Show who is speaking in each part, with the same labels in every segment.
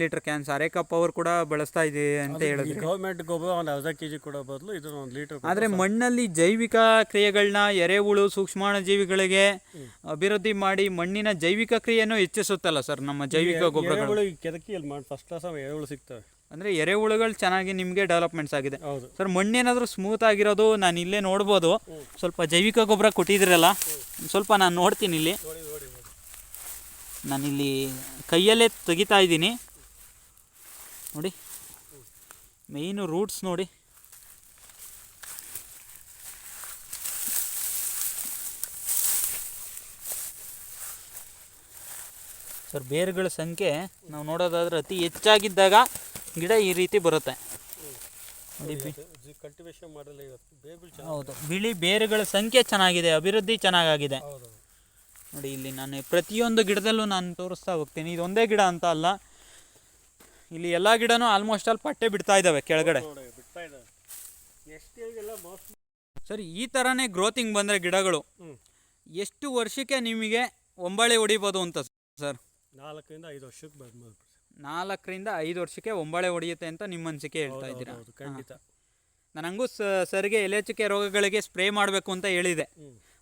Speaker 1: Litre cans cup power ಕೂಡ ಬಳಸ್ತಾ ಇದೆ ಅಂತ ಹೇಳಿದ್ರು.
Speaker 2: ಗೌರ್ಮೆಂಟ್ ಗೊಬ್ಬರ ಒಂದು ಅರ್ಧ ಕೆ ಜಿ ಕೊಡೋ ಬದಲು ಇದು ಒಂದು ಲೀಟರ್
Speaker 1: ಆದರೆ ಮಣ್ಣಲ್ಲಿ ಜೈವಿಕ ಕ್ರಿಯೆಗಳನ್ನ ಎರೆಹುಳು ಸೂಕ್ಷ್ಮಾಣುಜೀವಿಗಳಿಗೆ ಅಭಿವೃದ್ಧಿ ಮಾಡಿ ಮಣ್ಣಿನ ಜೈವಿಕ ಕ್ರಿಯೆಯನ್ನು ಹೆಚ್ಚಿಸುತ್ತಲ್ಲ ಸರ್ ನಮ್ಮ ಜೈವಿಕ ಗೊಬ್ಬರಗಳು?
Speaker 2: ಮಾಡಿ ಫಸ್ಟ್ ಕ್ಲಾಸ್ ಎರೆಹುಳು ಸಿಗ್ತವೆ.
Speaker 1: ಅಂದರೆ ಎರೆಹುಳುಗಳು ಚೆನ್ನಾಗಿ ನಿಮಗೆ ಡೆವಲಪ್ಮೆಂಟ್ಸ್ ಆಗಿದೆ. ಸರ್ ಮಣ್ಣೇನಾದರೂ ಸ್ಮೂತ್ ಆಗಿರೋದು ನಾನು ಇಲ್ಲೇ ನೋಡ್ಬೋದು. ಸ್ವಲ್ಪ ಜೈವಿಕ ಗೊಬ್ಬರ ಕೊಟ್ಟಿದ್ದೀರಲ್ಲ ಸ್ವಲ್ಪ ನಾನು ನೋಡ್ತೀನಿ ಇಲ್ಲಿ. ನಾನಿಲ್ಲಿ ಕೈಯಲ್ಲೇ ತೆಗಿತಾ ಇದ್ದೀನಿ. ನೋಡಿ. ಮೇಯ್ನು ರೂಟ್ಸ್ ನೋಡಿ. ಸರ್ ಬೇರುಗಳ ಸಂಖ್ಯೆ ನಾವು ನೋಡೋದಾದ್ರೆ ಅತಿ ಹೆಚ್ಚಾಗಿದ್ದಾಗ ಗಿಡ ಈ ರೀತಿ ಬರುತ್ತೆ. ಹೌದು ಬಿಳಿ ಬೇರುಗಳ ಸಂಖ್ಯೆ ಚೆನ್ನಾಗಿದೆ ಅಭಿವೃದ್ಧಿ ಚೆನ್ನಾಗಾಗಿದೆ. ನೋಡಿ ಇಲ್ಲಿ ನಾನು ಪ್ರತಿಯೊಂದು ಗಿಡದಲ್ಲೂ ನಾನು ತೋರಿಸ್ತಾ ಹೋಗ್ತೀನಿ. ಇದೊಂದೇ ಗಿಡ ಅಂತ ಅಲ್ಲ ಇಲ್ಲಿ ಎಲ್ಲ ಗಿಡನೂ ಆಲ್ಮೋಸ್ಟ್ ಅಲ್ಲಿ ಪಟ್ಟೆ ಬಿಡ್ತಾ ಇದ್ದಾವೆ ಕೆಳಗಡೆ. ಸರಿ ಈ ಥರನೇ ಗ್ರೋತಿಂಗ್ ಬಂದರೆ ಗಿಡಗಳು. ಎಷ್ಟು ವರ್ಷಕ್ಕೆ ನಿಮಗೆ ಒಂಬಳೆ ಹೊಡಿಬೋದು ಅಂತ ಸರ್?
Speaker 2: ನಾಲ್ಕರಿಂದ ಐದು ವರ್ಷಕ್ಕೆ
Speaker 1: ನಾಲ್ಕರಿಂದ ಐದು ವರ್ಷಕ್ಕೆ ಒಂಬಳೆ ಹೊಡೆಯುತ್ತೆ ಅಂತ ನಿಮ್ಮ ಅನಿಸಿಕೆ ಹೇಳ್ತಾ ಇದ್ದೀರಾ?
Speaker 2: ಖಂಡಿತ.
Speaker 1: ನಾನು ಹಂಗೂ ಸರ್ಗೆ ಎಲೆಚುಕೆ ರೋಗಗಳಿಗೆ ಸ್ಪ್ರೇ ಮಾಡಬೇಕು ಅಂತ ಹೇಳಿದೆ.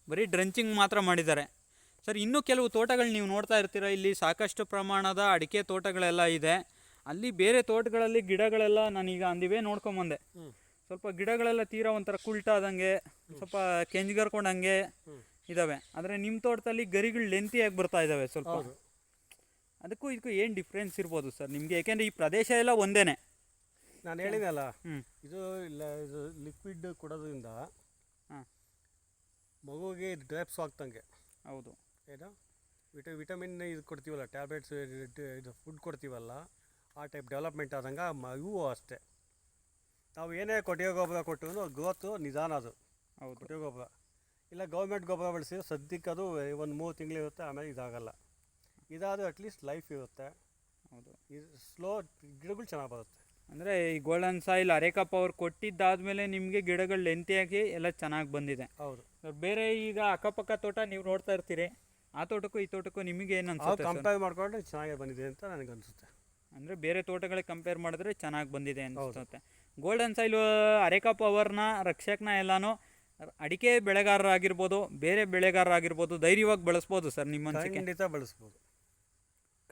Speaker 1: ಬರೀ ಡ್ರೆಂಚಿಂಗ್ ಮಾತ್ರ ಮಾಡಿದ್ದಾರೆ. ಸರ್ ಇನ್ನೂ ಕೆಲವು ತೋಟಗಳು ನೀವು ನೋಡ್ತಾ ಇರ್ತೀರಾ? ಇಲ್ಲಿ ಸಾಕಷ್ಟು ಪ್ರಮಾಣದ ಅಡಿಕೆ ತೋಟಗಳೆಲ್ಲ ಇದೆ. ಅಲ್ಲಿ ಬೇರೆ ತೋಟಗಳಲ್ಲಿ ಗಿಡಗಳೆಲ್ಲ ನಾನೀಗ ಅಂದಿವೆ ನೋಡ್ಕೊಂಬಂದೆ.
Speaker 2: ಬಂದೆ
Speaker 1: ಸ್ವಲ್ಪ ಗಿಡಗಳೆಲ್ಲ ತೀರಾ ಒಂಥರ ಕುಲ್ಟಾದಂಗೆ ಸ್ವಲ್ಪ ಕೆಂಜ್ಗರ್ಕೊಂಡಂಗೆ ಇದಾವೆ. ಆದರೆ ನಿಮ್ಮ ತೋಟದಲ್ಲಿ ಗರಿಗಳು ಲೆಂತಿಯಾಗಿ ಬರ್ತಾ ಇದ್ದಾವೆ ಸ್ವಲ್ಪ. ಅದಕ್ಕೂ ಇದಕ್ಕೂ ಏನು ಡಿಫ್ರೆನ್ಸ್ ಇರ್ಬೋದು ಸರ್ ನಿಮಗೆ? ಯಾಕೆಂದರೆ ಈ ಪ್ರದೇಶ ಎಲ್ಲ ಒಂದೇನೆ.
Speaker 2: ನಾನು ಹೇಳಿದಲ್ಲ
Speaker 1: ಹ್ಞೂ
Speaker 2: ಇದು ಇಲ್ಲ ಇದು ಲಿಕ್ವಿಡ್ ಕೊಡೋದ್ರಿಂದ
Speaker 1: ಹಾಂ.
Speaker 2: ಮಗುವಿಗೆ ಇದು ಡ್ರಾಪ್ಸ್ ಆಗ್ತಂಗೆ.
Speaker 1: ಹೌದು.
Speaker 2: ಏನು? ವಿಟ ವಿಟಮಿನ್ ಇದು ಕೊಡ್ತೀವಲ್ಲ ಟ್ಯಾಬ್ಲೆಟ್ಸ್ ಇದು ಫುಡ್ ಕೊಡ್ತೀವಲ್ಲ ಆ ಟೈಪ್ ಡೆವಲಪ್ಮೆಂಟ್ ಆದಂಗೆ ಮ- ಇವು ಅಷ್ಟೇ. ನಾವು ಏನೇ ಕೊಟ್ಟಿಗೆ ಗೊಬ್ಬರ ಕೊಟ್ಟು ಗ್ರೋತು ನಿಧಾನ ಅದು.
Speaker 1: ಹೌದು.
Speaker 2: ಕೊಟ್ಟಿಗೆ ಗೊಬ್ಬರ. ಇಲ್ಲ ಗೌರ್ಮೆಂಟ್ ಗೊಬ್ಬರ ಬಳಸಿ ಸದ್ಯಕ್ಕೆ ಅದು ಒಂದು ಮೂರು ತಿಂಗಳಿರುತ್ತೆ ಆಮೇಲೆ ಇದಾಗಲ್ಲ. ಇದಾದರೂ ಅಟ್ಲೀಸ್ಟ್ ಲೈಫ್ ಇರುತ್ತೆ.
Speaker 1: ಹೌದು.
Speaker 2: ಇದು ಸ್ಲೋ ಗಿಡಗಳು ಚೆನ್ನಾಗಿ ಬರುತ್ತೆ.
Speaker 1: ಅಂದರೆ ಈ ಗೋಲ್ಡನ್ ಸಾಯಿಲ್ ಅರೇಕಪ್ಪ ಅವ್ರು ಕೊಟ್ಟಿದ್ದಾದ್ಮೇಲೆ ನಿಮಗೆ ಗಿಡಗಳು ಲೆಂತಿಯಾಗಿ ಎಲ್ಲ ಚೆನ್ನಾಗಿ ಬಂದಿದೆ.
Speaker 2: ಹೌದು.
Speaker 1: ಬೇರೆ ಈಗ ಅಕ್ಕಪಕ್ಕ ತೋಟ ನೀವು ನೋಡ್ತಾ ಇರ್ತೀರಿ ಆ ತೋಟಕ್ಕೂ ಈ ತೋಟಕ್ಕೂ ನಿಮಗೆ ಏನು ಅನ್ಸುತ್ತೆ
Speaker 2: ಕಂಪೇರ್ ಮಾಡಿಕೊಂಡ್ರೆ ಚೆನ್ನಾಗೇ ಬಂದಿದೆ ಅಂತ ನನಗೆ ಅನಿಸುತ್ತೆ.
Speaker 1: ಅಂದರೆ ಬೇರೆ ತೋಟಗಳಿಗೆ ಕಂಪೇರ್ ಮಾಡಿದ್ರೆ ಚೆನ್ನಾಗಿ ಬಂದಿದೆ ಅನಿಸುತ್ತೆ. ಗೋಲ್ಡನ್ ಸೈಲು ಅರೆಕಾ ಪವರ್ನ ರಕ್ಷಕನ ಎಲ್ಲಾನು ಅಡಿಕೆ ಬೆಳೆಗಾರರಾಗಿರ್ಬೋದು ಬೇರೆ ಬೆಳೆಗಾರರಾಗಿರ್ಬೋದು ಧೈರ್ಯವಾಗಿ ಬಳಸ್ಬೋದು ಸರ್ ನಿಮ್ಮ
Speaker 2: ಖಂಡಿತ ಬಳಸ್ಬೋದು.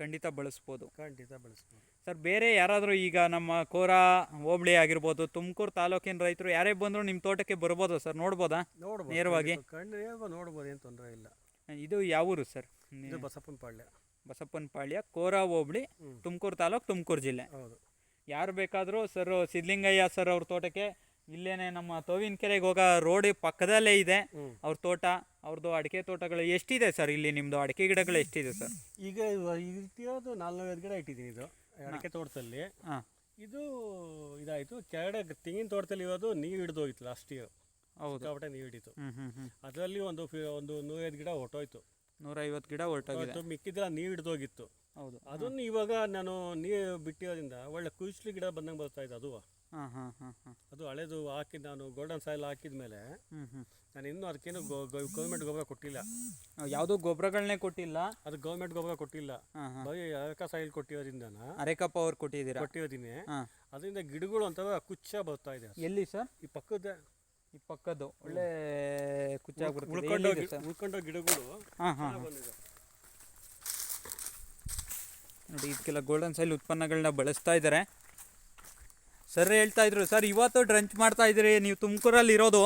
Speaker 1: ಖಂಡಿತ ಬಳಸ್ಬೋದು.
Speaker 2: ಖಂಡಿತ ಬಳಸ್ಬೋದು.
Speaker 1: ಸರ್ ಬೇರೆ ಯಾರಾದರೂ ಈಗ ನಮ್ಮ ಕೋರ ಹೋಬಳಿ ಆಗಿರ್ಬೋದು ತುಮಕೂರು ತಾಲೂಕಿನ ರೈತರು ಯಾರೇ ಬಂದರೂ ನಿಮ್ಮ ತೋಟಕ್ಕೆ ಬರ್ಬೋದು ಸರ್? ನೋಡ್ಬೋದಾ?
Speaker 2: ನೋಡ್ಬೋದು
Speaker 1: ನೇರವಾಗಿ?
Speaker 2: ನೋಡ್ಬೋದು ಏನು ತೊಂದರೆ ಇಲ್ಲ.
Speaker 1: ಇದು ಯಾವ ಊರು ಸರ್
Speaker 2: ಬಸಪ್ಪನ ಪಾಳ್ಯ.
Speaker 1: ಬಸಪ್ಪನ ಪಾಳ್ಯ ಕೋರ ಹೋಬಳಿ. ತುಮಕೂರು ತಾಲೂಕು ತುಮಕೂರು ಜಿಲ್ಲೆ.
Speaker 2: ಹೌದು.
Speaker 1: ಯಾರು ಬೇಕಾದರೂ ಸರ್ ಸಿದ್ಲಿಂಗಯ್ಯ ಸರ್ ಅವ್ರ ತೋಟಕ್ಕೆ ಇಲ್ಲೇನೆ ನಮ್ಮ ತೋವಿನ ಕೆರೆಗೆ ಹೋಗೋ ರೋಡ್ ಪಕ್ಕದಲ್ಲೇ ಇದೆ. ಅವ್ರ ತೋಟ ಅವ್ರದ್ದು ಅಡಿಕೆ ತೋಟಗಳು ಎಷ್ಟಿದೆ ಸರ್ ಇಲ್ಲಿ ನಿಮ್ಮದು ಅಡಿಕೆ ಗಿಡಗಳು ಎಷ್ಟಿದೆ ಸರ್?
Speaker 2: ಈಗ ಇರ್ತಿರೋದು ನಾಲ್ನೂರೈದು ಗಿಡ ಇಟ್ಟಿದ್ದೀನಿ ಇದು ಅಡಿಕೆ ತೋಟದಲ್ಲಿ. ಇದು ಇದಾಯಿತು. ಕೆಳಗಡೆ ತೆಂಗಿನ ತೋಟದಲ್ಲಿ ಇರೋದು ನೀರು ಹಿಡಿದು ಹೋಗಿತ್ತು ಲಾಸ್ಟ್ ಇಯರ್
Speaker 1: ಹೌದು.
Speaker 2: ನೀರು ಹಿಡಿತು. ಅದರಲ್ಲಿ ಒಂದು ಒಂದು ನೂರೈದು ಗಿಡ ಹೊಟ್ಟೋಯ್ತು
Speaker 1: ನೂರೈವತ್ತು ಗಿಡ ಹೊರಟೋಗಿದೆ.
Speaker 2: ಅದು ಮಿಕ್ಕಿದ್ದೆಲ್ಲ ನೀರು ಹಿಡಿದೋಗಿತ್ತು.
Speaker 1: ಹೌದು.
Speaker 2: ಅದನ್ನ ಇವಾಗ ನಾನು ನೀರು ಬಿಟ್ಟಿರೋದ್ರಿಂದ ಒಳ್ಳೆ ಕುಯಿಸ್ಲಿ ಗಿಡ ಬಂದಂಗೆ ಬರ್ತಾ ಇದೆ ಅದು.
Speaker 1: ಹಾಂ ಹಾಂ ಹಾಂ ಹಾಂ.
Speaker 2: ಅದು ಹಳೆದು ಹಾಕಿ ನಾನು ಗೋಲ್ಡನ್ ಸಾಯಿಲ್ ಹಾಕಿದ ಮೇಲೆ
Speaker 1: ಹ್ಞೂ ಹ್ಞೂ
Speaker 2: ನಾನು ಇನ್ನೂ ಅದಕ್ಕೇನು ಗೌರ್ಮೆಂಟ್ ಗೊಬ್ಬರ ಕೊಟ್ಟಿಲ್ಲ.
Speaker 1: ಯಾವುದೂ ಗೊಬ್ಬರಗಳನ್ನೇ ಕೊಟ್ಟಿಲ್ಲ.
Speaker 2: ಅದು ಗೌರ್ಮೆಂಟ್ ಗೊಬ್ಬರ ಕೊಟ್ಟಿಲ್ಲ. ಬರೀ ಅರಕ ಸಾಯಿಲ್ ಕೊಟ್ಟಿರೋದ್ರಿಂದ
Speaker 1: ಅರೆಕ ಪವರ್ ಕೊಟ್ಟಿದ್ದೀರಾ?
Speaker 2: ಕೊಟ್ಟಿರೋದೀನಿ ಅದರಿಂದ ಗಿಡಗಳು ಒಂಥರ ಕುಚ್ಚ ಬರ್ತಾ ಇದೆ.
Speaker 1: ಎಲ್ಲಿ ಸರ್?
Speaker 2: ಈ ಪಕ್ಕದ
Speaker 1: ಈ ಪಕ್ಕದ್ದು ಒಳ್ಳೆ ಕುಚ್ಚಾಗ್ಬಿಡುತ್ತೆ
Speaker 2: ಉಳ್ಕೊಂಡೋ ಗಿಡಗಳು
Speaker 1: ಹಾಂ ಹಾಂ ನೋಡಿ ಇದಕ್ಕೆಲ್ಲ ಗೋಲ್ಡನ್ ಸೈಲ್ ಉತ್ಪನ್ನಗಳನ್ನ ಬಳಸ್ತಾ ಇದ್ದಾರೆ ಸರ್ ಹೇಳ್ತಾ ಇದ್ರು ಸರ್ ಇವತ್ತು ಡ್ರಂಚ್ ಮಾಡ್ತಾ ಇದ್ರಿ ನೀವು ತುಮಕೂರಲ್ಲಿ ಇರೋದು?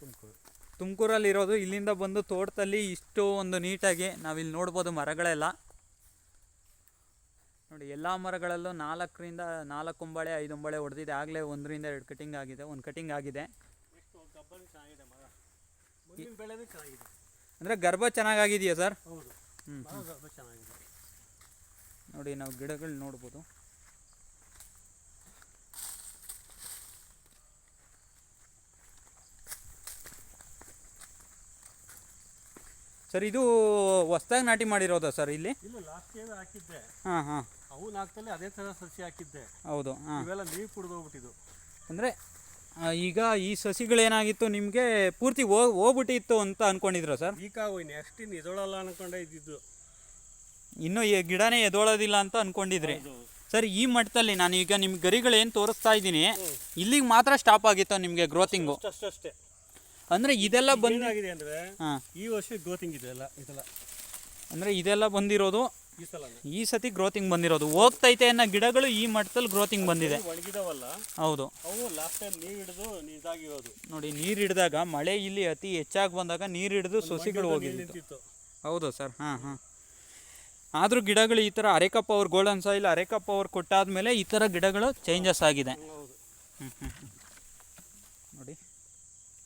Speaker 2: ತುಮಕೂರು.
Speaker 1: ತುಮಕೂರಲ್ಲಿ ಇರೋದು ಇಲ್ಲಿಂದ ಬಂದು ತೋಟದಲ್ಲಿ ಇಷ್ಟು ಒಂದು ನೀಟಾಗಿ ನಾವಿಲ್ಲಿ ನೋಡ್ಬೋದು ಮರಗಳೆಲ್ಲ. ನೋಡಿ ಎಲ್ಲ ಮರಗಳಲ್ಲೂ ನಾಲ್ಕರಿಂದ ನಾಲ್ಕು ಒಂಬಳೆ ಐದು ಒಂಬಳೆ ಹೊಡೆದಿದೆ ಆಗಲೇ ಒಂದರಿಂದ ಎರಡು ಕಟಿಂಗ್ ಆಗಿದೆ ಒಂದು ಕಟಿಂಗ್ ಆಗಿದೆ. ಅಂದರೆ ಗರ್ಭ ಚೆನ್ನಾಗಾಗಿದೆಯಾ ಸರ್? ನೋಡಿ ನಾವು ಗಿಡಗಳು ನೋಡ್ಬೋದು. ಸರ್ ಇದು ಹೊಸ್ದಾಗಿ ನಾಟಿ ಮಾಡಿರೋದಾ ಸರ್ ಇಲ್ಲಿ?
Speaker 2: ಹಾಕಿದ್ದೆ.
Speaker 1: ಹಾಂ ಹಾಂ.
Speaker 2: ಹಾಕ್ತಲೇ ಅದೇ ಥರ ಸಸಿ ಹಾಕಿದ್ದೆ.
Speaker 1: ಹೌದು ಹಾಂ.
Speaker 2: ಇವೆಲ್ಲ ನೀರು ಕುಡಿದೋಗ್ಬಿಟ್ಟಿದ್ದು.
Speaker 1: ಅಂದರೆ ಈಗ ಈ ಸಸಿಗಳೇನಾಗಿತ್ತು ನಿಮಗೆ ಪೂರ್ತಿ ಹೋಗ್ ಹೋಗ್ಬಿಟ್ಟಿತ್ತು ಅಂತ ಅನ್ಕೊಂಡಿದ್ರು ಸರ್?
Speaker 2: ಈಗ ನೆಕ್ಸ್ಟ್ ಇನ್ನು ಇದೊಳಲ್ಲ ಅನ್ಕೊಂಡೆ ಇದ್ದಿದ್ದು.
Speaker 1: ಇನ್ನೂ ಈ ಗಿಡನೇ ಎದೋಳೋದಿಲ್ಲ ಅಂತ ಅನ್ಕೊಂಡಿದ್ರಿ. ಸರ್ ಈ ಮಟ್ಟದಲ್ಲಿ ನಾನು ಈಗ ನಿಮ್ಮ ಗರಿಗಳೇನು ಏನು ತೋರಿಸ್ತಾ ಇದ್ದೀನಿ. ಇಲ್ಲಿಗೆ ಮಾತ್ರ ಸ್ಟಾಪ್ ಆಗಿತ್ತು ನಿಮಗೆ ಗ್ರೋತಿಂಗು
Speaker 2: ಅಷ್ಟಷ್ಟೇ
Speaker 1: ಅಂದರೆ ಇದೆಲ್ಲ ಬಂದಿದೆ
Speaker 2: ಏನಾಗಿದೆ ಅಂದರೆ
Speaker 1: ಹಾಂ.
Speaker 2: ಈ ವರ್ಷ ಗ್ರೋತಿಂಗ್ ಇದೆಲ್ಲ ಇದೆಲ್ಲ.
Speaker 1: ಅಂದರೆ ಇದೆಲ್ಲ ಬಂದಿರೋದು
Speaker 2: ಈ
Speaker 1: ಸತಿ ಗ್ರೋತಿಂಗ್ ಬಂದಿರೋದು. ಹೋಗ್ತೈತೆ ಅನ್ನೋ ಗಿಡಗಳು ಈ ಮಟ್ಟದಲ್ಲಿ ಗ್ರೋತಿಂಗ್ ಬಂದಿದೆ. ಹೌದು.
Speaker 2: ಅವು ಲಾಸ್ಟ್ ಟೈಮ್ ನೀರು ಹಿಡಿದು ಇದಾಗಿರೋದು
Speaker 1: ನೋಡಿ ನೀರು ಹಿಡಿದಾಗ ಮಳೆ ಇಲ್ಲಿ ಅತಿ ಹೆಚ್ಚಾಗಿ ಬಂದಾಗ ನೀರು ಹಿಡಿದು ಸೊಸಿಗಳು ಹೋಗಿದ್ದು ಹೌದು ಸರ್ ಹಾಂ ಹಾಂ. ಆದರೂ ಗಿಡಗಳು ಈ ಥರ ಅರೆಕಪ್ಪ ಅವ್ರ ಗೋಲ್ಡನ್ ಸಾಯಿಲ್ ಅರೆಕಪ್ಪ ಅವ್ರು ಕೊಟ್ಟಾದ್ಮೇಲೆ ಈ ಥರ ಗಿಡಗಳು ಚೇಂಜಸ್ ಆಗಿದೆ. ನೋಡಿ.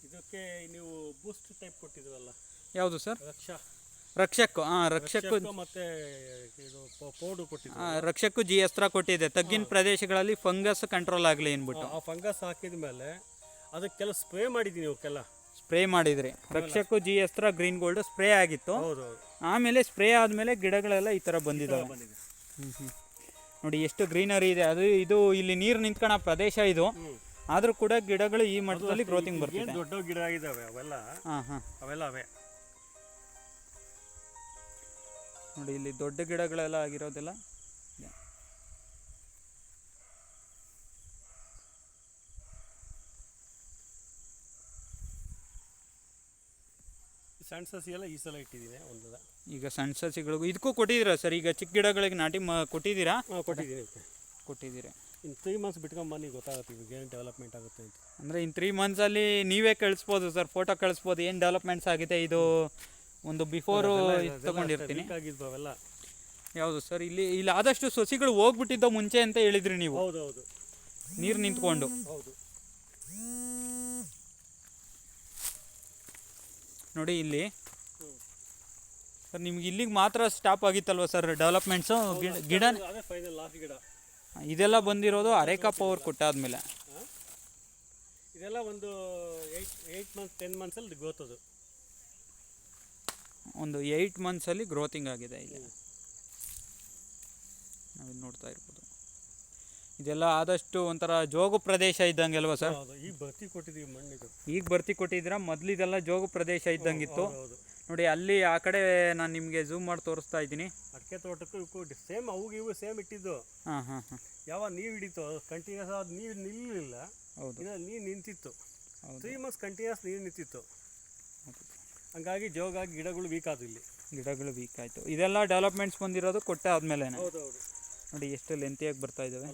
Speaker 2: ಇದಕ್ಕೆ ನೀವು ಬೂಸ್ಟ್ ಟೈಪ್ ಕೊಟ್ಟಿದ್ರಲ್ಲ?
Speaker 1: ಯಾವುದು ಸರ್?
Speaker 2: ರಕ್ಷಾ.
Speaker 1: ರಕ್ಷಕ್ಕು ಹಾಂ ರಕ್ಷಕ್ಕು
Speaker 2: ರಕ್ಷಕ ಮತ್ತೆ ಇದು ಪೌಡರ್ ಕೊಟ್ಟಿದ್ರು.
Speaker 1: ಆ, ರಕ್ಷಕ್ಕು ಜಿ ಅಸ್ತ್ರ ಕೊಟ್ಟಿದೆ. ತಗ್ಗಿನ ಪ್ರದೇಶಗಳಲ್ಲಿ ಫಂಗಸ್ ಕಂಟ್ರೋಲ್ ಆಗಲಿ ಅಂದ್ಬಿಟ್ಟು.
Speaker 2: ಆ ಫಂಗಸ್ ಹಾಕಿದ ಮೇಲೆ ಅದಕ್ಕೆ ಕೆಲವು ಸ್ಪ್ರೇ ಮಾಡಿದ್ದೀನಿ ಇವಕ್ಕೆಲ್ಲ.
Speaker 1: ಸ್ಪ್ರೇ ಮಾಡಿದ್ರಿ. ರಕ್ಷಕ್ಕೂ ಜಿ ಅಸ್ತ್ರ ಗ್ರೀನ್ ಗೋಲ್ಡ್ ಸ್ಪ್ರೇ ಆಗಿತ್ತು. ಆಮೇಲೆ ಸ್ಪ್ರೇ ಆದಮೇಲೆ ಗಿಡಗಳೆಲ್ಲ ಈ ಥರ ಬಂದಿದ್ದಾವೆ
Speaker 2: ಬಂದಿದೆ.
Speaker 1: ನೋಡಿ ಎಷ್ಟು ಗ್ರೀನರಿ ಇದೆ. ಅದು ಇದು ಇಲ್ಲಿ ನೀರು ನಿಂತ್ಕೊಳ ಪ್ರದೇಶ ಇದು. ಆದರೂ ಕೂಡ ಗಿಡಗಳು ಈ ಮಟ್ಟದಲ್ಲಿ ಗ್ರೋತಿಂಗ್
Speaker 2: ಏನು
Speaker 1: ಬರ್ತಿದೆ.
Speaker 2: ದೊಡ್ಡ ಗಿಡ ಆಗಿದಾವೆ ಅವೆಲ್ಲ?
Speaker 1: ಹಾಂ ಹಾಂ.
Speaker 2: ಅವೆಲ್ಲ ಅವೇ.
Speaker 1: ನೋಡಿ ಇಲ್ಲಿ ದೊಡ್ಡ ಗಿಡಗಳೆಲ್ಲ ಆಗಿರೋದಿಲ್ಲ.
Speaker 2: ಸಣ್ಣ ಸಸಿ ಎಲ್ಲ ಈ ಸಲ ಇಟ್ಟಿದ್ದೀನಿ ಒಂದದ
Speaker 1: ಈಗ ಸಣ್ಣ ಸಸಿಗಳಿಗೂ ಇದಕ್ಕೂ ಕೊಟ್ಟಿದ್ದೀರಾ ಸರ್? ಈಗ ಚಿಕ್ಕ ಗಿಡಗಳಿಗೆ ನಾಟಿ ಮ ಕೊಟ್ಟಿದ್ದೀರಾ?
Speaker 2: ಕೊಟ್ಟಿದ್ದೀನಿ
Speaker 1: ಕೊಟ್ಟಿದ್ದೀರಾ.
Speaker 2: ಇನ್ನು ತ್ರೀ ಮಂತ್ಸ್ ಬಿಟ್ಕೊಂಡು ಬನ್ನಿ ಗೊತ್ತಾಗುತ್ತೆ ಇವಾಗ ಏನು ಡೆವಲಪ್ಮೆಂಟ್ ಆಗುತ್ತೆ ಅಂತ.
Speaker 1: ಅಂದರೆ ಇನ್ ತ್ರೀ ಮಂತ್ಸಲ್ಲಿ ನೀವೇ ಕಳಿಸ್ಬೋದು ಸರ್ ಫೋಟೋ ಕಳಿಸ್ಬೋದು ಏನು ಡೆವಲಪ್ಮೆಂಟ್ಸ್ ಆಗಿದೆ ಇದು? ಒಂದು ಬಿಫೋರು ತಗೊಂಡಿರ್ತೀನಿ. ಯಾವುದು ಸರ್ ಇಲ್ಲಿ ಇಲ್ಲಿ ಆದಷ್ಟು ಸಸಿಗಳು ಹೋಗ್ಬಿಟ್ಟಿದ್ದ ಮುಂಚೆ ಅಂತ ಹೇಳಿದ್ರಿ ನೀವು.
Speaker 2: ಹೌದು ಹೌದು
Speaker 1: ನೀರು ನಿಂತ್ಕೊಂಡು.
Speaker 2: ಹೌದು.
Speaker 1: ನೋಡಿ ಇಲ್ಲಿ. ಸರ್ ನಿಮ್ಗೆ ಇಲ್ಲಿಗೆ ಮಾತ್ರ ಸ್ಟಾಪ್ ಆಗಿತ್ತಲ್ವ ಸರ್ ಡೆವಲಪ್ಮೆಂಟ್ಸು ಗಿಡ ಗಿಡ
Speaker 2: ಫೈನಲ್ ಲಾಸ್ಟ್ ಗಿಡ.
Speaker 1: ಇದೆಲ್ಲ ಬಂದಿರೋದು ಅರೇಕಾ ಪವರ್ ಕೊಟ್ಟಾದ್ಮೇಲೆ?
Speaker 2: ಇದೆಲ್ಲ ಒಂದು ಏಯ್ಟ್ ಏಯ್ಟ್ ಮಂತ್ಸ್ ಟೆನ್ ಮಂತ್ಸಲ್ಲಿ ಗ್ರೋತ್ ಅದು
Speaker 1: ಒಂದು ಏಯ್ಟ್ ಮಂತ್ಸಲ್ಲಿ ಗ್ರೋತಿಂಗ್ ಆಗಿದೆ ಇಲ್ಲಿ ನಾವಿಲ್ಲಿ ನೋಡ್ತಾ ಇರ್ಬೋದು. ಇದೆಲ್ಲ ಆದಷ್ಟು ಒಂಥರ ಜೋಗು ಪ್ರದೇಶ ಇದ್ದಂಗೆ ಅಲ್ವಾ ಸರ್?
Speaker 2: ಈಗ ಬರ್ತಿ ಕೊಟ್ಟಿದ್ದೀವಿ ಮಣ್ಣಿದು.
Speaker 1: ಈಗ ಬರ್ತಿ ಕೊಟ್ಟಿದ್ದೀರಾ? ಮೊದಲು ಇದೆಲ್ಲ ಜೋಗು ಪ್ರದೇಶ ಇದ್ದಂಗಿತ್ತು. ನೋಡಿ ಅಲ್ಲಿ ಆ ಕಡೆ ನಾನು ನಿಮಗೆ ಝೂಮ್ ಮಾಡಿ ತೋರಿಸ್ತಾ ಇದ್ದೀನಿ.
Speaker 2: ಅಡಿಕೆ ತೋಟಕ್ಕೂ ಇವಕ್ಕೂ ಸೇಮ್ ಅವು ಇವು ಸೇಮ್ ಇಟ್ಟಿದ್ದು.
Speaker 1: ಹಾಂ ಹಾಂ ಹಾಂ.
Speaker 2: ಯಾವಾಗ ನೀರು ಹಿಡಿತು ಕಂಟಿನ್ಯೂಸ್ ಆದ ನೀರು ನಿಲ್ಲಲಿಲ್ಲ
Speaker 1: ಹೌದು.
Speaker 2: ನೀರು ನಿಂತಿತ್ತು. ತ್ರೀ ಮಂತ್ಸ್ ಕಂಟಿನ್ಯೂಸ್ ನೀರು ನಿಂತಿತ್ತು. ಹಂಗಾಗಿ ಜೋಗಾಗಿ ಗಿಡಗಳು ವೀಕ್ ಆದವು ಇಲ್ಲಿ.
Speaker 1: ಗಿಡಗಳು ವೀಕ್ ಆಯಿತು. ಇದೆಲ್ಲ ಡೆವಲಪ್ಮೆಂಟ್ಸ್ ಬಂದಿರೋದು ಕೊಟ್ಟೆ ಆದಮೇಲೆ ನೋಡಿ ಎಷ್ಟು ಲೆಂತಿಯಾಗಿ ಬರ್ತಾ ಇದ್ದಾವೆ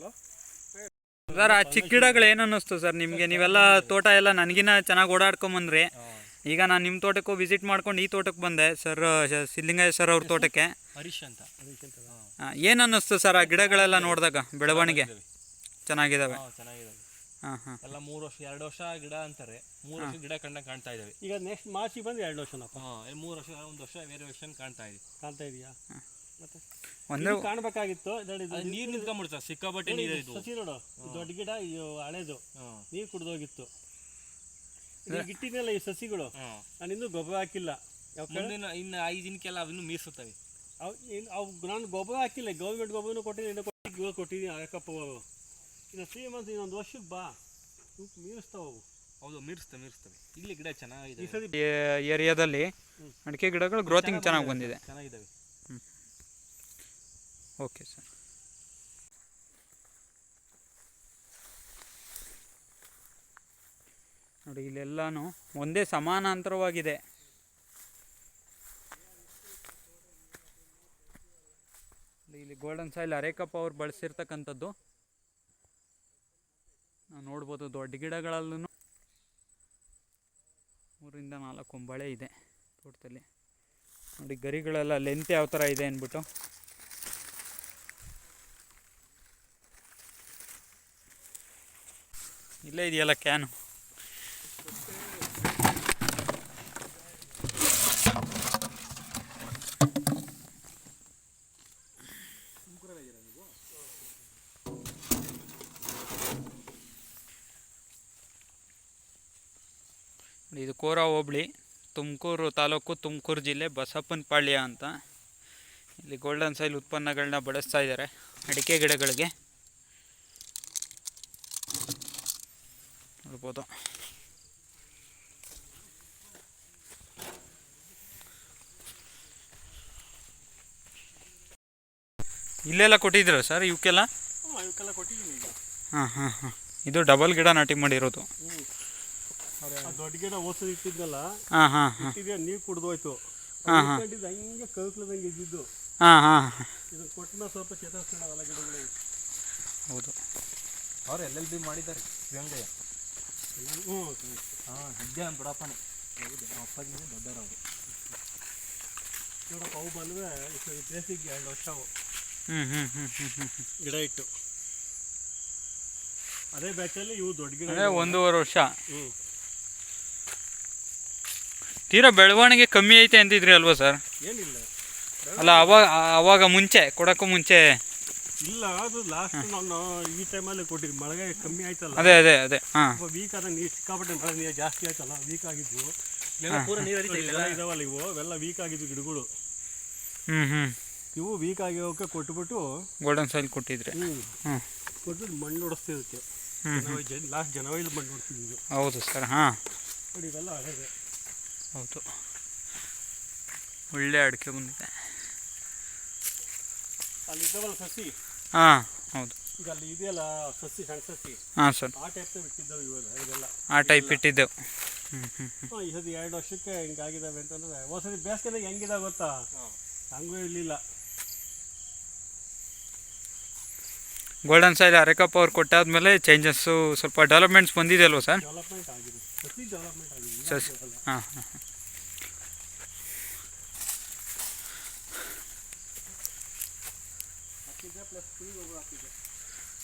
Speaker 1: ಸರ್ ಆ ಚಿಕ್ಕ ಗಿಡಗಳು ಏನು ಅನ್ನಿಸ್ತು ಸರ್ ನಿಮಗೆ? ನೀವೆಲ್ಲ ತೋಟ ಎಲ್ಲ ನನಗಿನ ಚೆನ್ನಾಗಿ ಓಡಾಡ್ಕೊಂಬಂದ್ರಿ ಈಗ ನಾನು ನಿಮ್ಮ ತೋಟಕ್ಕೂ ವಿಸಿಟ್ ಮಾಡ್ಕೊಂಡು ಈ ತೋಟಕ್ಕೆ ಬಂದೆ ಸರ್ ಸಿದ್ಲಿಂಗಯ್ಯ ಸರ್ ಅವ್ರ ತೋಟಕ್ಕೆ.
Speaker 3: ಹರೀಶ್ ಅಂತ.
Speaker 1: ಏನು ಅನ್ನಿಸ್ತು ಸರ್ ಆ ಗಿಡಗಳೆಲ್ಲ ನೋಡಿದಾಗ ಬೆಳವಣಿಗೆ? ಚೆನ್ನಾಗಿದ್ದಾವೆ.
Speaker 3: ಎಲ್ಲ ಮೂರು ವರ್ಷ ಎರಡು ವರ್ಷ ಗಿಡ ಅಂತಾರೆ. ಮೂರು ವರ್ಷ ಗಿಡ ಕಂಡ ಕಾಣ್ತಾ ಇದಾವೆ.
Speaker 2: ಈಗ ನೆಕ್ಸ್ಟ್ ಮಾರ್ಚಿಗೆ ಬಂದ್ರೆ ಎರಡು ವರ್ಷನಪ್ಪ.
Speaker 3: ಹಾಂ ಮೂರು ವರ್ಷ ಒಂದು ವರ್ಷ ಬೇರೆ ವರ್ಷ ಕಾಣ್ತಾ ಇದೆ.
Speaker 2: ಕಾಣ್ತಾ ಇದೆಯಾ? ಮತ್ತೆ?
Speaker 1: ಒಂದು
Speaker 2: ಕಾಣಬೇಕಾಗಿತ್ತು
Speaker 3: ನೀರು ನಿಂತ್ಕೊಂಡ್ಬಿಡ್ತಾರೆ ಸಿಕ್ಕಾಪಟ್ಟೆ ನೀರು ಇದು
Speaker 2: ಸಸಿ ನೋಡು ದೊಡ್ಡ ಗಿಡ ಇದು ಹಳೇದು. ನೀರು ಕುಡ್ದೋಗಿತ್ತು. ಈಗ ಇಟ್ಟಿದ್ನಲ್ಲ ಈ ಸಸಿಗಳು ನಾನು ಇನ್ನೂ ಗೊಬ್ಬರ ಹಾಕಿಲ್ಲ.
Speaker 3: ಮುಂದಿನ ಇನ್ನು ಐದು ದಿನಕ್ಕೆಲ್ಲ ಅವನ್ನು ಮೀರಿಸುತ್ತವೆ.
Speaker 2: ಅವು ನಾನು ಗೊಬ್ಬರ ಹಾಕಿಲ್ಲ ಗೌರ್ಮೆಂಟ್ ಗೊಬ್ಬರನು ಕೊಟ್ಟಿದ್ದೀನಿ ಕೊಟ್ಟಿದ್ದೀನಿ ಅಕ್ಕಪ್ಪ ಅವರು ಇನ್ನು ಶ್ರೀಮಂತ ಇನ್ನೊಂದು ವರ್ಷಕ್ಕೆ ಬಾ. ಮೀರಿಸ್ತಾವು
Speaker 3: ಹೌದು ಮೀರಿಸ್ತವೆ ಮೀರಿಸ್ತವೆ ಇಲ್ಲಿ ಗಿಡ ಚೆನ್ನಾಗಿದೆ.
Speaker 2: ಈ ಸರಿ
Speaker 1: ಏರಿಯಾದಲ್ಲಿ ಅಡಿಕೆ ಗಿಡಗಳು ಗ್ರೋತಿಂಗ್ ಚೆನ್ನಾಗಿ ಬಂದಿದೆ.
Speaker 3: ಚೆನ್ನಾಗಿದ್ದಾವೆ.
Speaker 1: ಓಕೆ ಸರ್ ನೋಡಿ ಇಲ್ಲೆಲ್ಲಾನು ಒಂದೇ ಸಮಾನಾಂತರವಾಗಿದೆ. ಇಲ್ಲಿ ಗೋಲ್ಡನ್ ಸಾಯಿಲ್ ಅರೇಕಪ್ಪ ಅವ್ರು ಬಳಸಿರ್ತಕ್ಕಂಥದ್ದು. ನೋಡ್ಬೋದು ದೊಡ್ಡ ಗಿಡಗಳಲ್ಲೂ ಮೂರಿಂದ ನಾಲ್ಕು ಬಳೆ ಇದೆ ತೋಟದಲ್ಲಿ. ನೋಡಿ ಗರಿಗಳೆಲ್ಲ ಲೆಂತ್ ಯಾವ ಥರ ಇದೆ ಅಂದ್ಬಿಟ್ಟು. ಇಲ್ಲೇ ಇದೆಯಲ್ಲ ಕ್ಯಾನು ನೋಡಿ, ಇದು ಕೋರಾ ಹೋಬಳಿ ತುಮಕೂರು ತಾಲೂಕು ತುಮಕೂರು ಜಿಲ್ಲೆ ಬಸಪ್ಪನಪಾಳ್ಯ ಅಂತ. ಇಲ್ಲಿ ಗೋಲ್ಡನ್ ಸೈಲ್ ಉತ್ಪನ್ನಗಳನ್ನ ಬಳಸ್ತಾ ಇದ್ದಾರೆ ಅಡಿಕೆ ಗಿಡಗಳಿಗೆ. ನೋಡ್ಬೋದು. ಇಲ್ಲೆಲ್ಲ ಕೊಟ್ಟಿದ್ದೀರಾ ಸರ್ ಇವಕ್ಕೆಲ್ಲ
Speaker 2: ಇವಕ್ಕೆಲ್ಲ ಕೊಟ್ಟಿದ್ದೀನಿ
Speaker 1: ಹಾಂ ಹಾಂ ಹಾಂ. ಇದು ಡಬಲ್ ಗಿಡ ನಾಟಿ ಮಾಡಿರೋದು.
Speaker 2: ದೊಡ್ಡ ಗಿಡ ಓಸೋದು ಇಟ್ಟಿದ್ನಲ್ಲ
Speaker 1: ಹಾಂ ಹಾಂ ಹಾಂ.
Speaker 2: ಇಟ್ಟಿದ್ದೆ ನೀರು ಕುಡ್ದೋಯ್ತು
Speaker 1: ಹಾಂ, ಹಾಂ.
Speaker 2: ಇಟ್ಕೊಂಡಿದ್ದು ಹಂಗೆ ಕಲ್ಕ್ಲದಂಗೆ ಇದ್ದಿದ್ದು.
Speaker 1: ಹಾಂ ಹಾಂ
Speaker 2: ಇದನ್ನ ಕೊಟ್ಟ ಮೇಲೆ ಸ್ವಲ್ಪ ಚೇತರಿಸ್ಕೊಂಡವಲ್ಲ ಗಿಡಗಳಿಗೆ.
Speaker 1: ಹೌದು.
Speaker 3: ಅವ್ರು ಎಲ್ ಎಲ್ ಬಿ ಮಾಡಿದ್ದಾರೆ ಶಿವಂಗಯ್ಯ
Speaker 2: ಹ್ಞೂ.
Speaker 3: ಹಾಂ ವಿದ್ಯಾ ಅಂತ ದೊಡ್ಡಪ್ಪನೇ ಹೌದು ನಮ್ಮ ಅಪ್ಪಾಜಿಗೆ ದೊಡ್ಡರವರು
Speaker 2: ನೋಡಪ್ಪ ಅವು ಬಂದರೆ ಬೇಸಿಗೆ ಎರಡು ವರ್ಷ ಅವು.
Speaker 1: ಹ್ಞೂ ಹ್ಞೂ ಹ್ಞೂ ಹ್ಞೂ ಹ್ಞೂ ಹ್ಞೂ
Speaker 2: ಗಿಡ ಇಟ್ಟು. ಅದೇ ಬ್ಯಾಚಲ್ಲಿ ಇವು ದೊಡ್ಡ ಗಿಡ
Speaker 1: ಒಂದೂವರೆ ವರ್ಷ.
Speaker 2: ಹ್ಞೂ
Speaker 1: ತೀರಾ ಬೆಳವಣಿಗೆ ಕಮ್ಮಿ ಐತೆ ಅಂತಿದ್ರಿ ಅಲ್ವಾ ಸರ್?
Speaker 2: ಏನಿಲ್ಲ.
Speaker 1: ಅಲ್ಲ ಅವಾಗ ಅವಾಗ ಮುಂಚೆ ಕೊಡೋಕ್ಕೂ ಮುಂಚೆ.
Speaker 2: ಇಲ್ಲ ಅದು ಲಾಸ್ಟ್ ನಾನು ಈ ಟೈಮಲ್ಲಿ ಕೊಟ್ಟಿದ್ದು ಮಳೆಗೆ ಕಮ್ಮಿ ಆಯ್ತಲ್ಲ.
Speaker 1: ಅದೇ ಅದೇ ಅದೇ ಹಾಂ.
Speaker 2: ವೀಕ್ ಆದ ನೀರು ಸಿಕ್ಕಾಪಟ್ಟೆ ಮಳೆ ನೀರು ಜಾಸ್ತಿ ಆಯ್ತಲ್ಲ ವೀಕ್ ಆಗಿದ್ವು.
Speaker 3: ಇಲ್ಲೆಲ್ಲ ಪೂರ ನೀರು
Speaker 2: ಇವೆಲ್ಲ ಇದಾವಲ್ಲ ಇವು ಅವೆಲ್ಲ ವೀಕ್ ಆಗಿದ್ವು ಗಿಡಗಳು.
Speaker 1: ಹ್ಞೂ ಹ್ಞೂ
Speaker 2: ಇವು ವೀಕ್ ಆಗಿರೋಕೆ ಕೊಟ್ಬಿಟ್ಟು
Speaker 1: ಗೋಲ್ಡನ್ ಸಾಯಿಲ್ ಕೊಟ್ಟಿದ್ರಿ.
Speaker 2: ಹ್ಞೂ
Speaker 1: ಹ್ಞೂ
Speaker 2: ಕೊಟ್ಬಿಟ್ಟು ಮಣ್ಣು ಹೊಡಿಸ್ತಿದ್ದಕ್ಕೆ ಲಾಸ್ಟ್ ಜನವರಿಲಿ ಮಣ್ಣು ಹೊಡಿಸ್ತಿದ್ದು
Speaker 1: ಹೌದು ಸರ್ ಹಾಂ.
Speaker 2: ನೋಡಿ ಇವೆಲ್ಲ ಹಳೇದೆ.
Speaker 1: ಹೌದು. ಒಳ್ಳೆ ಅಡಿಕೆ ಬಂದಿದೆ.
Speaker 2: ಅಲ್ಲಿ ಇದ್ದಾವಲ್ಲ ಸಸಿ?
Speaker 1: ಹಾಂ ಹೌದು.
Speaker 2: ಈಗ ಅಲ್ಲಿ ಇದೆಯಲ್ಲ ಸಸಿ ಸಣ್ಣ ಸಸಿ?
Speaker 1: ಹಾಂ ಸರ್.
Speaker 2: ಆ ಟೈಪ್ ಬಿಟ್ಟಿದ್ದಾವೆ ಇವಾಗ ಇದೆಲ್ಲ
Speaker 1: ಆ ಟೈಪ್ ಇಟ್ಟಿದ್ದೆವು. ಹ್ಞೂ ಹ್ಞೂ ಹ್ಞೂ
Speaker 2: ಹಾಂ ಈ ಸತಿ ಎರಡು ವರ್ಷಕ್ಕೆ ಹಿಂಗಾಗಿದ್ದಾವೆ ಅಂತಂದ್ರೆ ಒಂದ್ಸತಿ ಬೇಸಿಗೆದಾಗ ಹೆಂಗಿದಾವೆ ಗೊತ್ತಾ? ಹಂಗೂ ಇರಲಿಲ್ಲ.
Speaker 1: ಗೋಲ್ಡನ್ ಸೈಡ್ ಅರೆಕಪ್ಪ ಅವ್ರು ಕೊಟ್ಟಾದ್ಮೇಲೆ ಚೇಂಜಸ್ಸು ಸ್ವಲ್ಪ ಡೆವಲಪ್ಮೆಂಟ್ಸ್ ಬಂದಿದೆ ಅಲ್ವಾ ಸರ್?
Speaker 2: ಡೆವಲಪ್ಮೆಂಟ್ ಆಗಿದೆ. ಸಸಿ ಡೆವಲಪ್ಮೆಂಟ್ ಆಗಿದೆ.
Speaker 1: ಸಸಿ. ಹಾಂ ಹಾಂ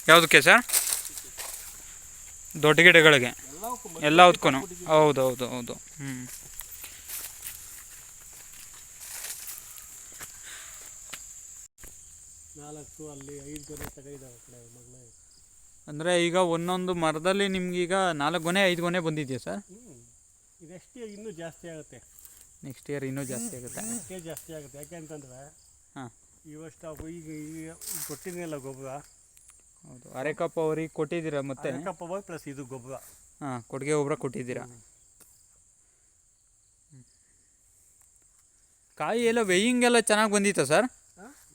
Speaker 1: ಯಾವುದಕ್ಕೆ ಸರ್? ದೊಡ್ಡ ಗಿಡಗಳಿಗೆ. ಎಲ್ಲದಕ್ಕೂ ಹೌದು ಹೌದು ಹೌದು. ಹ್ಞೂ
Speaker 2: ನಾಲ್ಕು ಅಲ್ಲಿ ಐದು ಗೊನೆ ತಗೊಂಡಿದ್ದಾವೆ ಕಡೆ ಮಗಳೇ
Speaker 1: ಅಂದರೆ ಈಗ ಒಂದೊಂದು ಮರದಲ್ಲಿ ನಿಮ್ಗೀಗ ನಾಲ್ಕು ಗೊನೆ ಐದು ಗೊನೆ ಬಂದಿದೆಯಾ ಸರ್?
Speaker 2: ಇದಷ್ಟೇ ಇನ್ನೂ ಜಾಸ್ತಿ ಆಗುತ್ತೆ.
Speaker 1: ನೆಕ್ಸ್ಟ್ ಇಯರ್ ಇನ್ನೂ ಜಾಸ್ತಿ ಆಗುತ್ತೆ.
Speaker 2: ಅಷ್ಟೇ ಜಾಸ್ತಿ ಆಗುತ್ತೆ. ಯಾಕೆಂತಂದ್ರೆ
Speaker 1: ಹಾಂ.
Speaker 2: ಇವಷ್ಟು ಈಗ ಈಗ ಕೊಟ್ಟಿದ್ದೀನಲ್ಲ ಗೊಬ್ಬರ?
Speaker 1: ಹೌದು. ಅರೆಕಪ್ಪ ಅವ್ರಿಗೆ ಕೊಟ್ಟಿದ್ದೀರಾ ಮತ್ತೆ?
Speaker 2: ಪವರ್ ಪ್ಲಸ್ ಇದು ಗೊಬ್ಬರ.
Speaker 1: ಹಾಂ ಕೊಡುಗೆ ಗೊಬ್ಬರ ಕೊಟ್ಟಿದ್ದೀರಾ? ಕಾಯಿ ಎಲ್ಲ ವೆಯಿಂಗ್ ಎಲ್ಲ ಚೆನ್ನಾಗಿ ಬಂದಿತ್ತಾ ಸರ್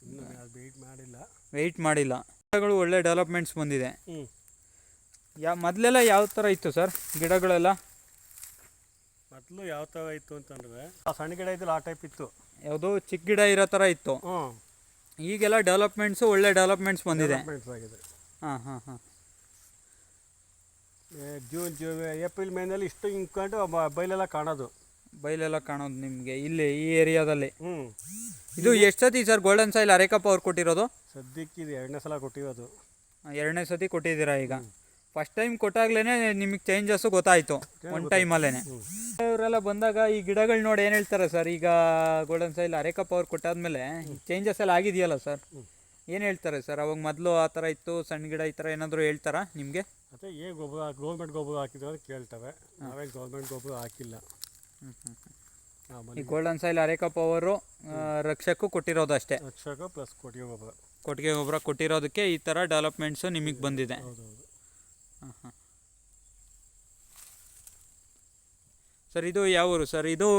Speaker 2: ಇನ್ನೂ ಅದು ವೆಯ್ಟ್ ಮಾಡಿಲ್ಲ.
Speaker 1: ವೆಯ್ಟ್ ಮಾಡಿಲ್ಲ. ಗಿಡಗಳು ಒಳ್ಳೆ ಡೆವಲಪ್ಮೆಂಟ್ಸ್ ಬಂದಿದೆ.
Speaker 2: ಹ್ಞೂ
Speaker 1: ಯಾ ಮೊದಲೆಲ್ಲ ಯಾವ ಥರ ಇತ್ತು ಸರ್ ಗಿಡಗಳೆಲ್ಲ?
Speaker 2: ಮೊದಲು ಯಾವ ಥರ ಇತ್ತು ಅಂತಂದ್ರೆ ಆ ಸಣ್ಣ ಗಿಡ ಇದ್ದಿಲ್ಲ ಆ ಟೈಪ್ ಇತ್ತು.
Speaker 1: ಯಾವುದೋ ಚಿಕ್ಕ ಗಿಡ ಇರೋ ಥರ ಇತ್ತು.
Speaker 2: ಹ್ಞೂ.
Speaker 1: ಈಗೆಲ್ಲ ಡೆವಲಪ್ಮೆಂಟ್ಸು ಒಳ್ಳೆ ಡೆವಲಪ್ಮೆಂಟ್ಸ್ ಬಂದಿದೆ.
Speaker 2: ಆಗಿದೆ.
Speaker 1: ಹಾಂ ಹಾಂ ಹಾಂ.
Speaker 2: ಏ, ಜೂನ್ ಜೂ ಏಪ್ರಿಲ್ ಮೇನಲ್ಲಿ ಇಷ್ಟು ಹಿಂಕೊಂಡು ಬೈಲೆಲ್ಲ ಕಾಣೋದು.
Speaker 1: ಬೈಲೆಲ್ಲ ಕಾಣೋದು ನಿಮಗೆ ಇಲ್ಲಿ ಈ ಏರಿಯಾದಲ್ಲಿ.
Speaker 2: ಹ್ಞೂ.
Speaker 1: ಇದು ಎಷ್ಟು ಸತಿ ಸರ್ ಗೋಲ್ಡನ್ ಸಾಯಿಲ್ ಅರೇಕಪ್ಪ ಅವ್ರು ಕೊಟ್ಟಿರೋದು?
Speaker 2: ಸದ್ಯಕ್ಕೆ ಇದು ಎರಡನೇ ಸಲ ಕೊಟ್ಟಿರೋದು.
Speaker 1: ಎರಡನೇ ಸತಿ ಕೊಟ್ಟಿದ್ದೀರಾ ಈಗ? ಫಸ್ಟ್ ಟೈಮ್ ಕೊಟ್ಟಾಗ್ಲೇ ನಿಮಗೆ ಚೇಂಜಸ್ಸು ಗೊತ್ತಾಯಿತು ಒನ್ ಟೈಮಲ್ಲೇ ಇವರೆಲ್ಲ ಬಂದಾಗ ಈ ಗಿಡಗಳು ನೋಡಿ ಏನು ಹೇಳ್ತಾರೆ ಸರ್? ಈಗ ಗೋಲ್ಡನ್ ಸೈಲ್ ಅರೇಕಪ್ಪ ಅವ್ರು ಕೊಟ್ಟಾದ್ಮೇಲೆ ಚೇಂಜಸ್ ಎಲ್ಲ ಆಗಿದೆಯಲ್ಲ ಸರ್? ಏನು ಹೇಳ್ತಾರೆ ಸರ್? ಅವಾಗ ಮೊದಲು ಆ ಥರ ಇತ್ತು ಸಣ್ಣ ಗಿಡ ಈ ಥರ ಏನಾದರೂ ಹೇಳ್ತಾರಾ ನಿಮಗೆ?
Speaker 2: ಅದೇ ಏ ಗೊಬ್ಬರ ಗೌರ್ಮೆಂಟ್ ಗೊಬ್ಬರ ಹಾಕಿದ್ರು ಅಂತ ಕೇಳ್ತವೆ. ನಾವೇ ಗೌರ್ಮೆಂಟ್ ಗೊಬ್ಬರ ಹಾಕಿಲ್ಲ.
Speaker 1: ಈ ಗೋಲ್ಡನ್ ಸೈಲ್ ಅರೇಕಪ್ಪ ಅವರು ರಕ್ಷಕ್ಕೂ ಕೊಟ್ಟಿರೋದು ಅಷ್ಟೇ.
Speaker 2: ರಕ್ಷಕ ಪ್ಲಸ್ ಕೊಟ್ಟಿಗೆ ಗೊಬ್ಬರ.
Speaker 1: ಕೊಟ್ಟಿಗೆ ಗೊಬ್ಬರ ಕೊಟ್ಟಿರೋದಕ್ಕೆ ಈ ಥರ ಡೆವಲಪ್ಮೆಂಟ್ಸು ನಿಮಗೆ ಬಂದಿದೆ. ಹಾಂ ಹಾಂ ಸರ್ ಇದು ಯಾವ ಊರು? ಸರ್ ಇದು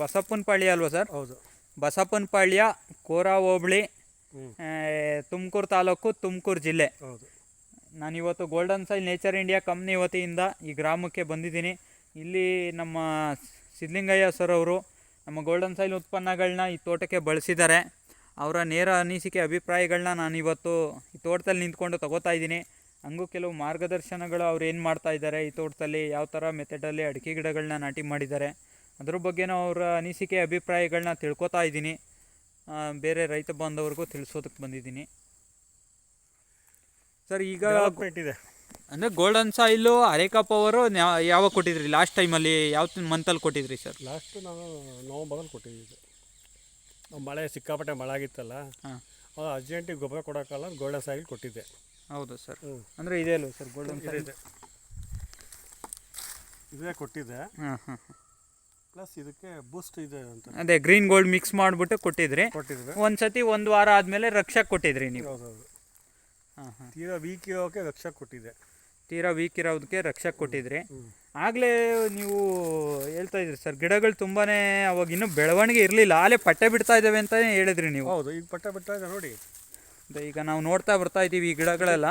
Speaker 1: ಬಸಪ್ಪನಪಾಳ್ಯ ಅಲ್ವಾ ಸರ್?
Speaker 2: ಹೌದು.
Speaker 1: ಬಸಪ್ಪನಪಾಳ್ಯ ಕೋರಾ ಹೋಬಳಿ ತುಮಕೂರು ತಾಲೂಕು ತುಮಕೂರು ಜಿಲ್ಲೆ.
Speaker 2: ಹೌದು.
Speaker 1: ನಾನಿವತ್ತು golden soil nature India company ವತಿಯಿಂದ ಈ ಗ್ರಾಮಕ್ಕೆ ಬಂದಿದ್ದೀನಿ. ಇಲ್ಲಿ ನಮ್ಮ ಸಿದ್ಲಿಂಗಯ್ಯ ಸರ್ ಅವರು ನಮ್ಮ ಗೋಲ್ಡನ್ ಸೈಲ್ ಉತ್ಪನ್ನಗಳನ್ನ ಈ ತೋಟಕ್ಕೆ ಬಳಸಿದ್ದಾರೆ. ಅವರ ನೇರ ಅನಿಸಿಕೆ ಅಭಿಪ್ರಾಯಗಳನ್ನ ನಾನಿವತ್ತು ಈ ತೋಟದಲ್ಲಿ ನಿಂತ್ಕೊಂಡು ತಗೋತಾ ಇದ್ದೀನಿ. ಹಂಗೂ ಕೆಲವು ಮಾರ್ಗದರ್ಶನಗಳು ಅವ್ರು ಏನು ಮಾಡ್ತಾ ಇದ್ದಾರೆ ಈ ತೋಟದಲ್ಲಿ ಯಾವ ಥರ ಮೆಥಡಲ್ಲಿ ಅಡಿಕೆ ಗಿಡಗಳನ್ನ ನಾಟಿ ಮಾಡಿದ್ದಾರೆ ಅದ್ರ ಬಗ್ಗೆನೂ ಅವರ ಅನಿಸಿಕೆ ಅಭಿಪ್ರಾಯಗಳನ್ನ ತಿಳ್ಕೊತಾ ಇದ್ದೀನಿ. ಬೇರೆ ರೈತ ಬಾಂಧವ್ರಿಗೂ ತಿಳಿಸೋದಕ್ಕೆ ಬಂದಿದ್ದೀನಿ. ಸರ್ ಈಗ
Speaker 2: ಇದೆ
Speaker 1: ಅಂದರೆ ಗೋಲ್ಡನ್ ಸಾಯಿಲು ಅರೇಕಾ ಪವರು ಯಾವಾಗ ಕೊಟ್ಟಿದ್ರಿ? ಲಾಸ್ಟ್ ಟೈಮಲ್ಲಿ ಯಾವ ಮಂತಲ್ಲಿ ಕೊಟ್ಟಿದ್ರಿ ಸರ್?
Speaker 2: ಲಾಸ್ಟ್ ನಾನು ನವಂಬರಲ್ಲಿ ಕೊಟ್ಟಿದ್ದೆ ಮಳೆ ಸಿಕ್ಕಾಪಟ್ಟೆ ಮಳೆ ಆಗಿತ್ತಲ್ಲ ಅರ್ಜೆಂಟಿಗೆ ಗೊಬ್ಬರ ಕೊಡೋಕ್ಕಲ್ಲ ಗೋಲ್ಡನ್ ಸಾಯಿಲ್ ಕೊಟ್ಟಿದ್ದೆ.
Speaker 1: ಹೌದು ಸರ್. ಅಂದರೆ ಇದೆ ಅಲ್ವ ಸರ್ ಗೋಲ್ಡನ್
Speaker 2: ಇದೆ ಇದೇ. ಕೊಟ್ಟಿದ್ದೆ.
Speaker 1: ಹಾಂ ಹಾಂ
Speaker 2: ಪ್ಲಸ್ ಇದಕ್ಕೆ ಬೂಸ್ಟ್ ಇದೆ ಅಂತ.
Speaker 1: ಅದೇ ಗ್ರೀನ್ ಗೋಲ್ಡ್ ಮಿಕ್ಸ್ ಮಾಡಿಬಿಟ್ಟು ಕೊಟ್ಟಿದ್ರಿ.
Speaker 2: ಕೊಟ್ಟಿದ್ವಿ.
Speaker 1: ಒಂದು ಸತಿ ಒಂದು ವಾರ ಆದಮೇಲೆ ರಕ್ಷಕ್ ಕೊಟ್ಟಿದ್ರಿ ನೀವು.
Speaker 2: ಹೌದೌದು
Speaker 1: ಹಾಂ ಹಾಂ.
Speaker 2: ತೀರಾ ವೀಕ್ ಇರೋಕೆ ರಕ್ಷಕ್ ಕೊಟ್ಟಿದ್ದೆ.
Speaker 1: ತೀರಾ ವೀಕ್ ಇರೋದಕ್ಕೆ ರಕ್ಷಕ್ ಕೊಟ್ಟಿದ್ರಿ. ಆಗ್ಲೇ ನೀವು ಹೇಳ್ತಾ ಇದ್ರಿ ಸರ್ ಗಿಡಗಳು ತುಂಬಾ ಅವಾಗ ಇನ್ನೂ ಬೆಳವಣಿಗೆ ಇರಲಿಲ್ಲ. ಆಲೇ ಪಟ್ಟೆ ಬಿಡ್ತಾ ಇದ್ದಾವೆ ಅಂತಲೇ ಹೇಳಿದ್ರಿ ನೀವು.
Speaker 2: ಹೌದು ಈಗ ಪಟ್ಟ ಇದೆ ನೋಡಿ.
Speaker 1: ಈಗ ನಾವು ನೋಡ್ತಾ ಬರ್ತಾ ಇದ್ದೀವಿ ಈ ಗಿಡಗಳೆಲ್ಲ.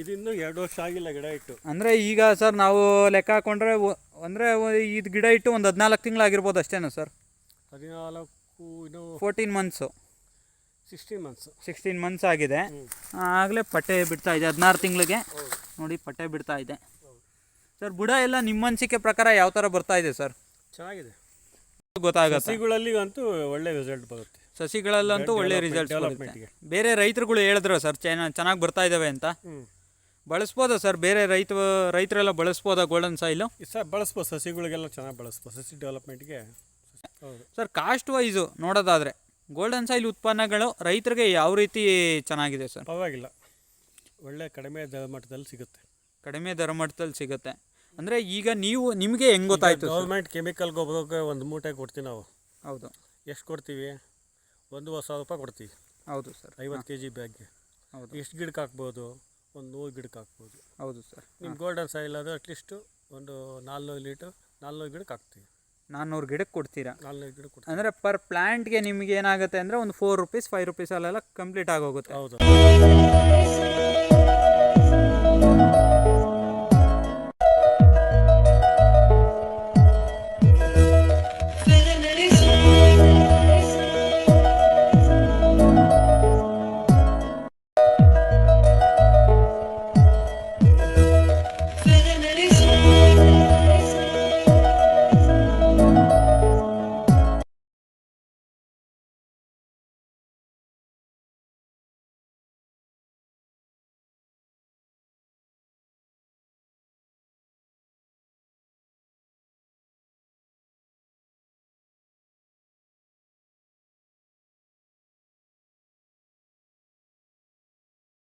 Speaker 2: ಇದಿನ್ನೂ ಎರಡು ವರ್ಷ ಆಗಿಲ್ಲ ಗಿಡ ಇಟ್ಟು.
Speaker 1: ಅಂದರೆ ಈಗ ಸರ್ ನಾವು ಲೆಕ್ಕ ಹಾಕೊಂಡ್ರೆ ಅಂದರೆ ಇದು ಗಿಡ ಇಟ್ಟು ಒಂದು ಹದಿನಾಲ್ಕು ತಿಂಗಳಾಗಿರ್ಬೋದು ಅಷ್ಟೇನಾ ಸರ್?
Speaker 2: ಹದಿನಾಲ್ಕು ಇದು
Speaker 1: fourteen months
Speaker 2: sixteen months
Speaker 1: sixteen months ಆಗಿದೆ. ಆಗಲೇ ಪಟ್ಟೆ ಬಿಡ್ತಾ ಇದೆ ಹದಿನಾರು ತಿಂಗಳಿಗೆ. ನೋಡಿ ಪಟ್ಟೆ ಬಿಡ್ತಾ ಇದೆ. ಸರ್ ಬುಡ ಎಲ್ಲ ನಿಮ್ಮ ಅನಿಸಿಕೆ ಪ್ರಕಾರ ಯಾವ ಥರ ಬರ್ತಾ ಇದೆ ಸರ್?
Speaker 2: ಚೆನ್ನಾಗಿದೆ.
Speaker 1: ಗೊತ್ತಾಗುತ್ತೆ?
Speaker 2: ಸಸಿಗಳಲ್ಲಿ ಅಂತೂ ಒಳ್ಳೆ ರಿಸಲ್ಟ್ ಬರುತ್ತೆ.
Speaker 1: ಸಸಿಗಳಲ್ಲಂತೂ ಒಳ್ಳೆ ರಿಸಲ್ಟ್ ಬರುತ್ತೆ. ಬೇರೆ ರೈತರುಗಳು ಹೇಳಿದ್ರು ಸರ್ ಚೆನ್ನಾಗಿ ಬರ್ತಾ ಇದ್ದಾವೆ ಅಂತ. ಬಳಸ್ಬೋದ ಸರ್? ಬೇರೆ ರೈತ ರೈತರೆಲ್ಲ ಬಳಸ್ಬೋದ ಗೋಲ್ಡನ್ ಸಾಯಿಲು
Speaker 2: ಸರ್ ಬಳಸ್ಬೋದು ಸಸಿಗಳಿಗೆಲ್ಲ ಚೆನ್ನಾಗಿ ಬಳಸ್ಬೋದು ಸಸಿ ಡೆವಲಪ್ಮೆಂಟ್ಗೆ
Speaker 1: ಸರ್ ಕಾಸ್ಟ್ ವೈಸು ನೋಡೋದಾದರೆ ಗೋಲ್ಡನ್ ಸಾಯಿಲ್ ಉತ್ಪನ್ನಗಳು ರೈತರಿಗೆ ಯಾವ ರೀತಿ ಚೆನ್ನಾಗಿದೆ ಸರ್?
Speaker 2: ಪರವಾಗಿಲ್ಲ. ಒಳ್ಳೆ ಕಡಿಮೆ ದರ ಮಟ್ಟದಲ್ಲಿ ಸಿಗುತ್ತೆ.
Speaker 1: ಕಡಿಮೆ ದರ ಮಟ್ಟದಲ್ಲಿ ಸಿಗುತ್ತೆ. ಅಂದರೆ ಈಗ ನೀವು ನಿಮಗೆ ಹೆಂಗೆ ಗೊತ್ತಾಯ್ತು?
Speaker 2: ಗೌರ್ಮೆಂಟ್ ಕೆಮಿಕಲ್ ಗೊಬ್ಬರಕ್ಕೆ ಒಂದು ಮೂಟೆ ಕೊಡ್ತೀವಿ ನಾವು.
Speaker 1: ಹೌದು.
Speaker 2: ಎಷ್ಟು ಕೊಡ್ತೀವಿ? ಒಂದೂವರೆ ಸಾವಿರ ರೂಪಾಯಿ ಕೊಡ್ತೀವಿ.
Speaker 1: ಹೌದು ಸರ್.
Speaker 2: ಐವತ್ತು ಕೆ ಜಿ ಬ್ಯಾಗ್ಗೆ
Speaker 1: ಹೌದು.
Speaker 2: ಎಷ್ಟು ಗಿಡಕ್ಕೆ ಹಾಕ್ಬೋದು ಒಂದು ನೂರು ಗಿಡಕ್ಕೆ ಹಾಕ್ಬೋದು.
Speaker 1: ಹೌದು ಸರ್.
Speaker 2: ನಿಮ್ಮ ಗೋಲ್ಡನ್ ಸಾಯಿಲ್ ಅದು ಅಟ್ಲೀಸ್ಟು ಒಂದು ನಾಲ್ನೂರು ಲೀಟರ್ ನಾಲ್ನೂರು ಗಿಡಕ್ಕೆ ಹಾಕ್ತೀವಿ.
Speaker 1: ನಾನ್ನೂರು ಗಿಡಕ್ಕೆ ಕೊಡ್ತೀರಾ?
Speaker 2: ನಾಲ್ನೂರು ಗಿಡ ಕೊಡ್ತೀವಿ.
Speaker 1: ಅಂದರೆ ಪರ್ ಪ್ಲ್ಯಾಂಟ್ಗೆ ನಿಮಗೆ ಏನಾಗುತ್ತೆ ಅಂದರೆ ಒಂದು ಫೋರ್ ರುಪೀಸ್ ಫೈವ್ ರುಪೀಸಲ್ಲೆಲ್ಲ ಕಂಪ್ಲೀಟ್ ಆಗೋಗುತ್ತೆ.
Speaker 2: ಹೌದು.